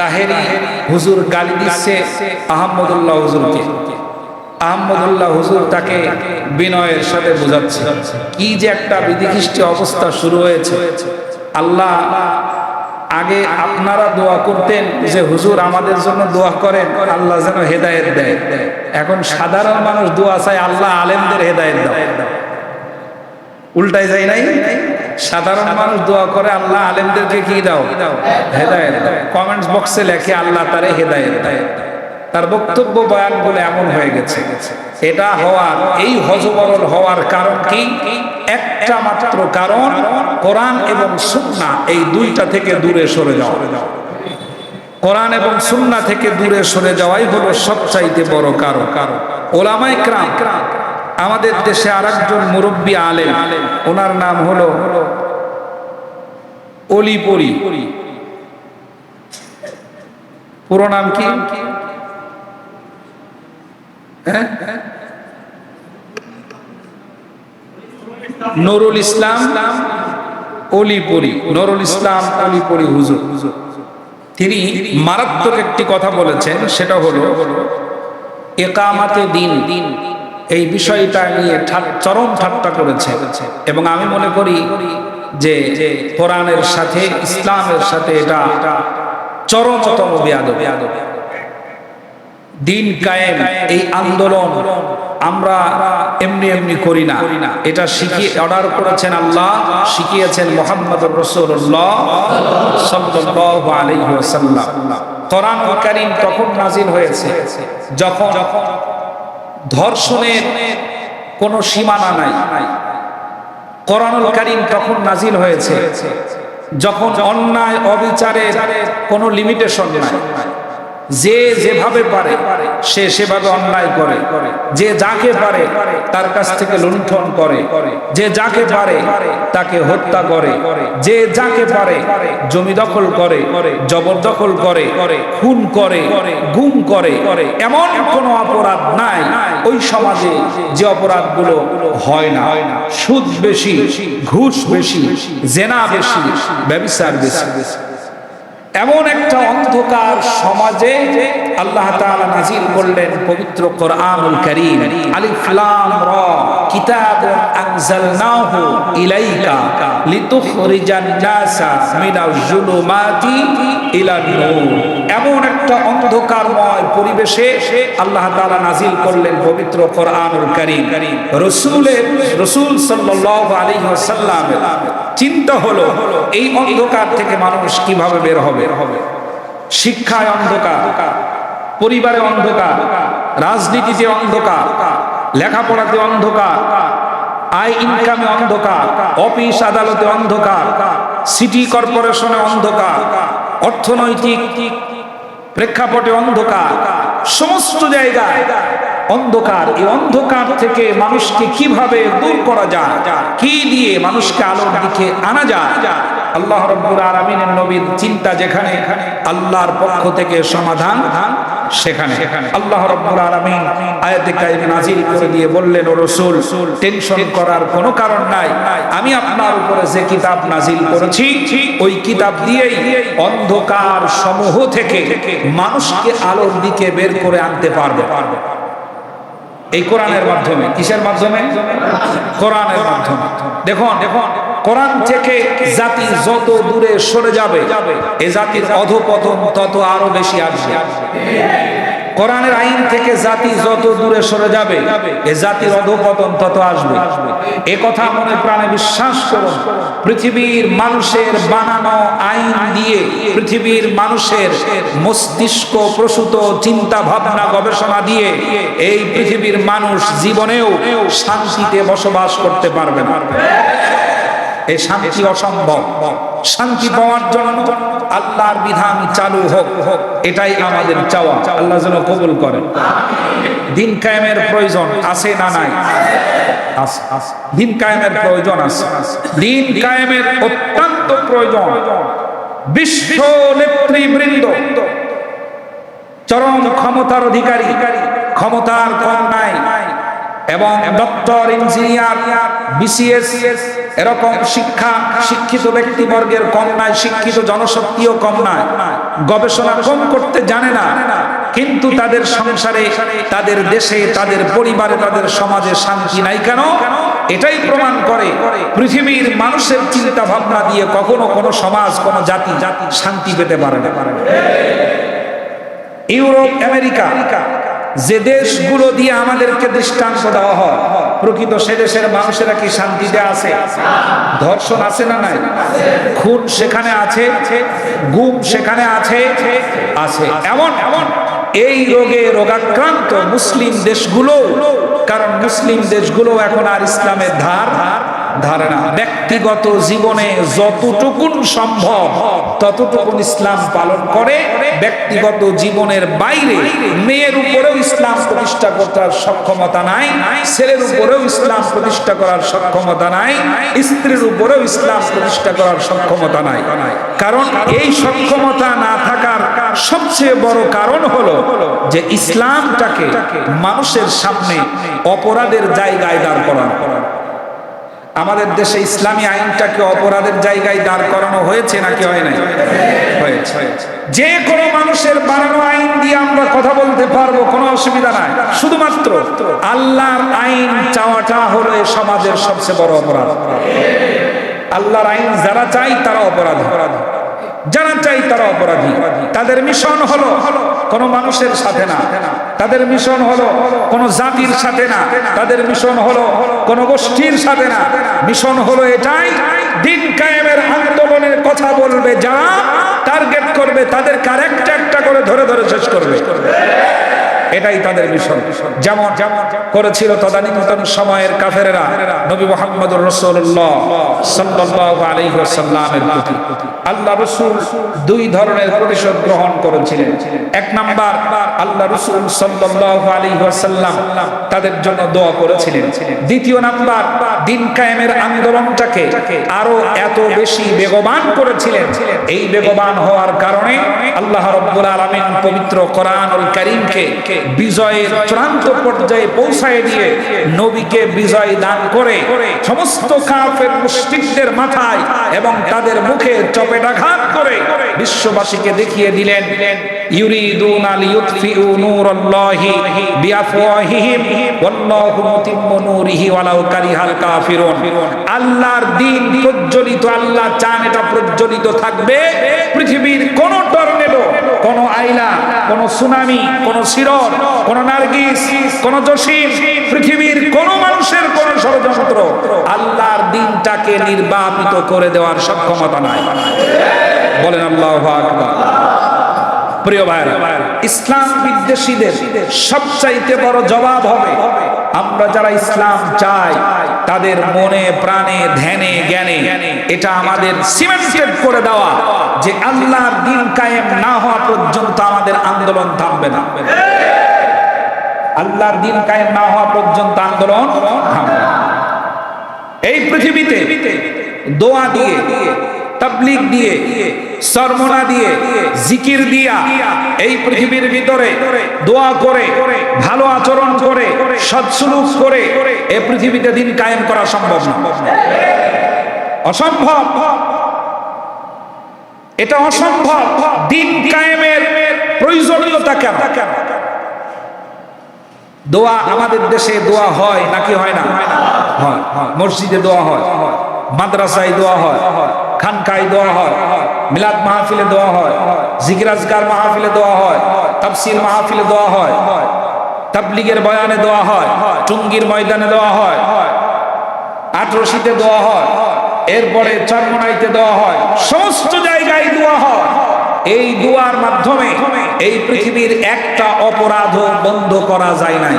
তাহেরি হুজুর গালি দিচ্ছে আহমদুল্লাহ হুজুরকে। আহমদুল্লাহ হুজুর তাকে বিনয়ের সাথে বোঝাচ্ছে। কি যে একটা বিধিখিষ্টি অবস্থা শুরু হয়েছে। আল্লাহ আগে আপনারা দোয়া করতেন যে হুজুর আমাদের জন্য দোয়া করেন, আল্লাহ যেন হেদায়েত দেয়। এখন সাধারণ মানুষ দোয়া চায়, আল্লাহ আলেমদের হেদায়েত দাও। উল্টাই যায় নাই? সাধারণ মানুষ দোয়া করে, আল্লাহ আলেমদেরকে কি দাও? হেদায়েত কমেন্টস বক্সে লেখে, আল্লাহ তারে হেদায়েত দেয় তার বক্তব্য বয়ানগুলো এমন হয়ে গেছে। এটা হওয়ার, এই হজবরল হওয়ার কারণ কি? একটা মাত্র কারণ, কোরআন এবং সুন্নাহ এই দুইটা থেকে দূরে সরে যাওয়া। কোরআন এবং সুন্না থেকে দূরে সরে যাওয়াই হলো সবচাইতে বড় কারণ। কারণ ওলামাই ক্রাম আমাদের দেশে আর একজন মুরব্বী আলেম, ওনার নাম হলো অলিপরি পুরো। নাম কি? হ্যাঁ? নুরুল ইসলাম অলিপুরি নুরুল ইসলাম অলিপুরি হুজুর। তিনি মারাত্মক একটি কথা বলেছেন, সেটা হলো একামাতে দিন দিন। এই বিষয়টা নিয়ে চরম ঠাট্টা করেছে। এবং আমি মনে করি যে কোরআনের সাথে, ইসলামের সাথে এটা চরমতম বেয়াদব। দিন কায়েম, এই আন্দোলন আমরা এমনি এমনি করি না। এটা শিখিয়ে অর্ডার করেছেন আল্লাহ, শিখিয়েছেন মোহাম্মদ রসুল্লাহ কোরআন কারীম তখন নাজিল হয়েছে। যখন ধর্ষণের কোনো সীমানা নাই। কোরআনুল কারিম তখন নাজিল হয়েছে, যখন অন্যায়, অবিচারের কোনো লিমিটেশন নাই। যে যেভাবে পারে সে সেভাবে অন্যায় করে। যে যাকে পারে, তার কাছ থেকে লুণ্ঠন করে। যে যাকে পারে, তাকে হত্যা করে। যে যাকে পারে, জমি দখল করে জবরদখল করে, খুন করে, গুম করে। এমন কোনো অপরাধ নাই ওই সমাজে যে অপরাধগুলো হয় না। সুদ বেশি, ঘুষ বেশি, জেনা বেশি ব্যবসার বেশি। এমন একটা অন্ধকার সমাজে আল্লাহ তাআলা নাজিল করলেন পবিত্র কোরআনুল কারীম। আলিফ লাম রা। কিতাবুন আনজালনাহু ইলাইকা লিতুখরিজান নাসা মিনাল জুলুমাতি ইলান নূর। এমন একটা অন্ধকারময় পরিবেশে আল্লাহ তাআলা নাজিল করলেন পবিত্র কোরআনুল কারীম। রাসূলের, রাসূল সাল্লাল্লাহু আলাইহি ওয়াসাল্লামের চিন্তা হলো, এই অন্ধকার থেকে মানুষ কীভাবে বের হবে? শিক্ষায় অন্ধকার। পরিবারে অন্ধকার, রাজনীতিতে অন্ধকার, লেখাপড়াতে অন্ধকার, আয় ইনকামে অন্ধকার, অফিস আদালতে অন্ধকার সিটি কর্পোরেশনে অন্ধকার, অর্থনৈতিক প্রেক্ষাপটে অন্ধকার, সমস্ত জায়গায় অন্ধকার। এই অন্ধকার থেকে মানুষকে কীভাবে দূর করা যায়, কি দিয়ে মানুষকে আলোর দিকে আনা যায়, আল্লাহ রব্বুল আলামিনের নবীর চিন্তা যেখানে, আল্লাহর পক্ষ থেকে সমাধান সেখানে। আল্লাহ রব্বুল আলামিন আয়াতে কারিমে নাযিল করে দিয়ে বললেন, ও রাসূল, টেনশন করার কোনো কারণ নাই। আমি আপনার উপরে যে কিতাব নাযিল করেছি, ওই কিতাব দিয়েই অন্ধকার সমূহ থেকে মানুষকে আলোর দিকে বের করে আনতে পারবে। এই কোরআনের মাধ্যমে, কিসের মাধ্যমে? কোরআনের মাধ্যমে। দেখুন দেখুন কোরআন থেকে জাতি যত দূরে সরে যাবে, এ জাতির অধপতন তত আরও বেশি আসবে। কোরআনের আইন থেকে জাতি যত দূরে সরে যাবে, এ জাতির অধপতন তত আসবে। এ কথা মনে প্রাণে বিশ্বাস করুন। পৃথিবীর মানুষের বানানো আইন দিয়ে পৃথিবীর মানুষের মস্তিষ্ক প্রসূত চিন্তা ভাবনা গবেষণা দিয়ে এই পৃথিবীর মানুষ জীবনেও শান্তিতে বসবাস করতে পারবে না। এই শান্তি অসম্ভব। শান্তি পাওয়ার জন্য আল্লাহর বিধান চালু হোক, এটাই আমাদের চাওয়া। আল্লাহ যেন কবুল করেন। দিন কায়েমের প্রয়োজন আছে না নাই। দিন কায়েমের প্রয়োজন আছে। দিন কায়েমের অত্যন্ত প্রয়োজন। বিশ্ব নেতৃবৃন্দ, চরম ক্ষমতার অধিকারী, ক্ষমতার কম নাই এবং ডক্টর, ইঞ্জিনিয়ার, বিসিএস এরকম শিক্ষা শিক্ষিত ব্যক্তিবর্গের কম নাই, শিক্ষিত জনশক্তিও কম নাই। গবেষণা কম করতে জানে না, কিন্তু তাদের সংসারে, তাদের দেশে, তাদের পরিবারে, তাদের সমাজে শান্তি নাই কেন? এটাই প্রমাণ করে পৃথিবীর মানুষের চিন্তা ভাবনা দিয়ে কখনো কোনো সমাজ, কোনো জাতি জাতি শান্তি পেতে পারে না। ইউরোপ, আমেরিকা, যে দেশগুলো দিয়ে আমাদেরকে দৃষ্টান্ত দেওয়া হয় প্রকৃত সে দেশের মানুষেরা কি শান্তিতে আছে? ধর্ষণ আছে না নাই? খুন সেখানে আছে, গুম সেখানে আছে আছে। এমন এমন। এই রোগে রোগাক্রান্ত মুসলিম দেশগুলো, কারণ মুসলিম দেশগুলো এখন আর ইসলামের ধার ধারে না ব্যক্তিগত জীবনে যতটুকুন সম্ভব, ততটুকুন ইসলাম পালন করে, ব্যক্তিগত জীবনের বাইরে মেয়ের উপরেও ইসলাম প্রতিষ্ঠা করার সক্ষমতা নাই, ছেলের উপরেও ইসলাম প্রতিষ্ঠা করার সক্ষমতা নাই, স্ত্রীর উপরেও ইসলাম প্রতিষ্ঠা করার সক্ষমতা নাই। কারণ এই সক্ষমতা না থাকার সবচেয়ে বড় কারণ হলো যে ইসলামটাকে মানুষের সামনে অপরাধের জায়গায় দাঁড় করানো। আমাদের দেশে ইসলামী আইনটাকে অপরাধের জায়গায় দাঁড় করানো হয়েছে নাকি হয় নাই? হয়েছে। যে কোনো মানুষের বানানো আইন দিয়ে আমরা কথা বলতে পারব, কোনো অসুবিধা নাই। শুধুমাত্র আল্লাহর আইন চাওয়াটা হলো সমাজের সবচেয়ে বড় অপরাধ। আল্লাহর আইন যারা চাই তারা অপরাধ। অপরাধ যারা চাই তারা অপরাধী। তাদের মিশন হলো কোন মানুষের সাথে না। তাদের মিশন হলো কোন জাতির সাথে না। তাদের মিশন হলো কোন গোষ্ঠীর সাথে না। মিশন হলো এটাই, দিন কায়েমের আন্দোলনের কথা বলবে যারা টার্গেট করবে তাদের কার একটা করে ধরে ধরে শেষ করবে। এটাই তাদের মিশন। যেমন করেছিল তদানীন্তন সময়ের কাফেরা নবী মোহাম্মদ রসুল্লাহ সাল্লাল্লাহু আলাইহি ওয়াসাল্লামের প্রতি। আল্লাহ রসুল দুই ধরনের প্রতিশোধ গ্রহণ করেছিলেন। এক নাম্বার, আল্লাহ রসুল সাল্লাল্লাহু আলাইহি ওয়াসাল্লাম তাদের জন্য দোয়া করেছিলেন। দ্বিতীয় নাম্বার, দিন কায়েমের আন্দোলনটাকে আরও এত বেশি বেগবান করেছিলেন। এই বেগবান হওয়ার কারণে আল্লাহ রাব্বুল আলামিন পবিত্র কোরআনুল কারীমকে বিজয়ের চূড়ান্ত পর্যায়ে পৌঁছায় দিয়ে নবীকে বিজয় দান করে সমস্ত কাফের মুশরিকদের মাথায় এবং তাদের মুখে চপেটাঘাত করে বিশ্ববাসীকে দেখিয়ে দিলেন, ইউরিদুনা লিইউতফিউ নূরাল্লাহি বিআফওয়াহিহিম, ওয়াল্লাহু মুতিম্মু নূরিহি ওয়ালাউ কারিহাল কাফিরুন। আল্লাহর দ্বীন প্রজ্বলিত আল্লাহ চান এটা প্রজ্বলিত থাকবে। পৃথিবীর কোন টর্নেডো, কোন আইলা, কোন সুনামি, কোন সিরর কোন নার্গিস, কোন জসিম, পৃথিবীর কোন মানুষের কোন ষড়যন্ত্র আল্লাহর দিনটাকে নির্বাপিত করে দেওয়ার সক্ষমতা নাই। বলেন আল্লাহ আকবার। প্রিয় ভাইরা ইসলাম বিদ্বেষীদের সবচাইতে বড় জবাব হবে, আমরা যারা ইসলাম চাই, তাদের মনে, প্রাণে, ধ্যানে, জ্ঞানে, এটা আমাদের সিমেন্টেড করে দেওয়া যে আল্লাহর দিন কায়েম না হওয়া পর্যন্ত আমাদের আন্দোলন থামবে না। আল্লাহর দিন কায়েম না হওয়া পর্যন্ত আন্দোলন থামবে না। এই পৃথিবীতে দোয়া দিয়ে, তাবলিগ দিয়ে সরমনা দিয়ে, জিকির দিয়া এই পৃথিবীর ভিতরে দোয়া করে, ভালো আচরণ করে সৎসলুক করে এই পৃথিবীতে দিন কায়েম করা সম্ভব না। অসম্ভব। এটা অসম্ভব। দিন কায়েমের প্রয়োজনীয়তা কেন? দোয়া আমাদের দেশে দোয়া হয় নাকি হয় না হয় না? হয় মসজিদে দোয়া হয় মাদ্রাসায় দোয়া হয় খানকায় দোয়া হয় মিলাদ মাহফিলে দোয়া হয় জিগরাজগার মাহফিলে দোয়া হয় তাফসির মাহফিলে দোয়া হয় তাবলিগের বয়ানে দোয়া হয় টুঙ্গির ময়দানে দোয়া হয় আটরশিতে দোয়া হয় এরপরে চরমনাইতে দেওয়া হয় সমস্ত জায়গায় দোয়া হয় এই দোয়ার মাধ্যমে এই পৃথিবীর একটা অপরাধ বন্ধ করা যায় নাই